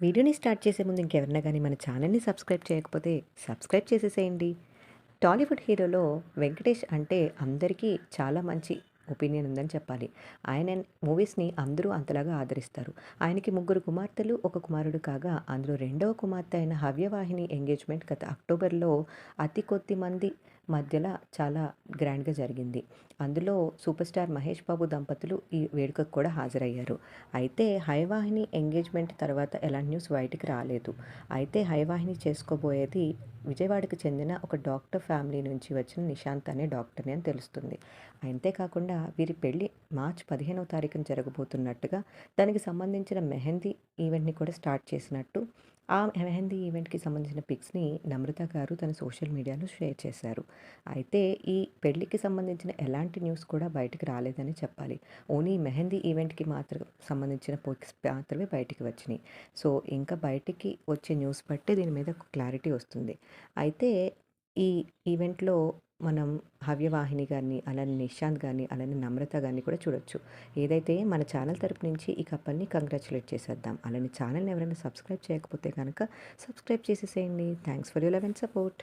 వీడియోని స్టార్ట్ చేసే ముందు ఇంకెవరైనా కానీ మన ఛానల్ని సబ్స్క్రైబ్ చేయకపోతే సబ్స్క్రైబ్ చేసేసేయండి. టాలీవుడ్ హీరోలో వెంకటేష్ అంటే అందరికీ చాలా మంచి ఒపీనియన్ ఉందని చెప్పాలి. ఆయన మూవీస్ని అందరూ అంతలాగా ఆదరిస్తారు. ఆయనకి ముగ్గురు కుమార్తెలు ఒక కుమారుడు కాగా అందులో రెండవ కుమార్తె అయిన హవ్యవాహిని ఎంగేజ్మెంట్ గత అక్టోబర్లో అతి కొద్ది మంది మధ్యలో చాలా గ్రాండ్గా జరిగింది. అందులో సూపర్ స్టార్ మహేష్ బాబు దంపతులు ఈ వేడుకకు కూడా హాజరయ్యారు. అయితే హైవాహిని ఎంగేజ్మెంట్ తర్వాత ఎలాంటి న్యూస్ బయటికి రాలేదు. అయితే హైవాహిని చేసుకోబోయేది విజయవాడకు చెందిన ఒక డాక్టర్ ఫ్యామిలీ నుంచి వచ్చిన నిశాంత్ అనే డాక్టర్ని అని తెలుస్తుంది. అంతేకాకుండా వీరి పెళ్ళి మార్చ్ పదిహేనవ తారీఖున జరగబోతున్నట్టుగా దానికి సంబంధించిన మెహందీ ఈవెంట్ని కూడా స్టార్ట్ చేసినట్టు ఆ మెహందీ ఈవెంట్కి సంబంధించిన పిక్స్ని నమ్రత గారు తన సోషల్ మీడియాలో షేర్ చేశారు. అయితే ఈ పెళ్ళికి సంబంధించిన ఎలాంటి న్యూస్ కూడా బయటకు రాలేదని చెప్పాలి. ఓన్లీ మెహందీ ఈవెంట్కి మాత్రం సంబంధించిన పిక్స్ మాత్రమే బయటికి వచ్చినాయి. సో ఇంకా బయటికి వచ్చే న్యూస్ బట్టి దీని మీద క్లారిటీ వస్తుంది. అయితే ఈ ఈవెంట్లో మనం హవ్యవాహిని గారిని అలానే నిశాంత్ గారిని అలానే నమ్రత గారిని కూడా చూడొచ్చు. ఏదైతే మన ఛానల్ తరపు నుంచి ఈ కప్పల్ని కంగ్రాచులేట్ చేసేద్దాం. అలానే ఛానల్ని ఎవరైనా సబ్స్క్రైబ్ చేయకపోతే కనుక సబ్స్క్రైబ్ చేసేసేయండి. Thanks for you love and support.